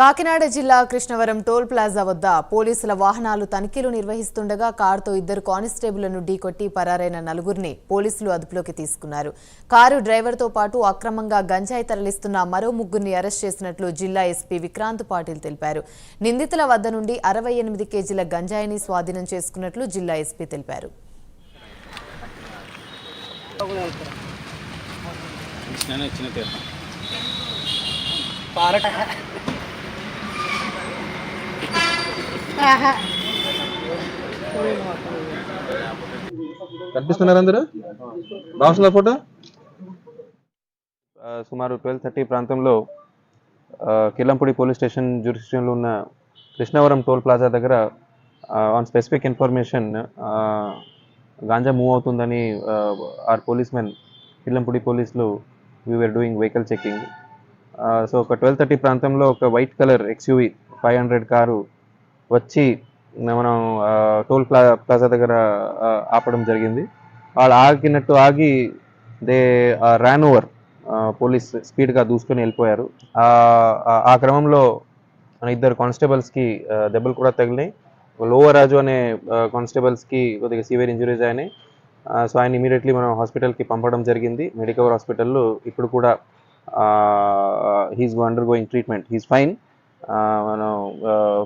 కాకినాడ జిల్లా Krishnavaram toll plaza వద్ద పోలీసుల వాహనాలు తనిఖీలు నిర్వహిస్తుండగా కారుతో ఇద్దరు కానిస్టేబుళ్ళను ఢీకొట్టి పరారైన నలుగురిని పోలీసులు అదుపులోకి తీసుకున్నారు. కారు డ్రైవర్తో పాటు అక్రమంగా గంజాయి తరలిస్తున్న మరో ముగ్గురిని అరెస్ట్ చేసినట్లు జిల్లా ఎస్పీ విక్రాంత్ పాటిల్ తెలిపారు. నిందితుల వద్ద నుండి అరవై ఎనిమిది కేజీల గంజాయిని స్వాధీనం చేసుకున్నట్లు జిల్లా ఎస్పీ తెలిపారు. కృష్ణనే కనిపిస్తున్నారు అందరూ? రావట్లేదా ఫోటో? సుమారు ట్వెల్వ్ థర్టీ ప్రాంతంలో కిల్లంపూడి పోలీస్ స్టేషన్ జ్యూరిస్డిక్షన్లో ఉన్న కృష్ణవరం టోల్ ప్లాజా దగ్గర on specific information ganja move అవుతుందని ఆర్ పోలీస్ మెన్ కిల్లంపూడి పోలీసులు we are doing vehicle checking so ఒక ట్వెల్వ్ థర్టీ ప్రాంతంలో ఒక white colour XUV five hundred car వచ్చి మనం టోల్ ప్లా ప్లాజా దగ్గర ఆపడం జరిగింది. వాళ్ళు ఆగినట్టు ఆగి దే ర్యాన్ ఓవర్ పోలీస్ స్పీడ్గా దూసుకొని వెళ్ళిపోయారు. ఆ, క్రమంలో మన ఇద్దరు కానిస్టేబుల్స్కి దెబ్బలు కూడా తగిలినాయి. లోవర్ రాజు అనే కానిస్టేబుల్స్కి కొద్దిగా సివియర్ ఇంజురీస్ అయినాయి. సో ఆయన ఇమీడియట్లీ మనం హాస్పిటల్కి పంపడం జరిగింది. మెడికవర్ హాస్పిటల్లో ఇప్పుడు కూడా he's under going treatment. He's fine. మనం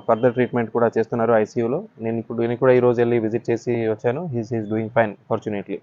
ఫర్దర్ ట్రీట్మెంట్ కూడా చేస్తున్నారు ఐసీయూలో నేను ఇప్పుడు నేను కూడా ఈరోజు వెళ్ళి విజిట్ చేసి వచ్చాను. He's is doing fine fortunately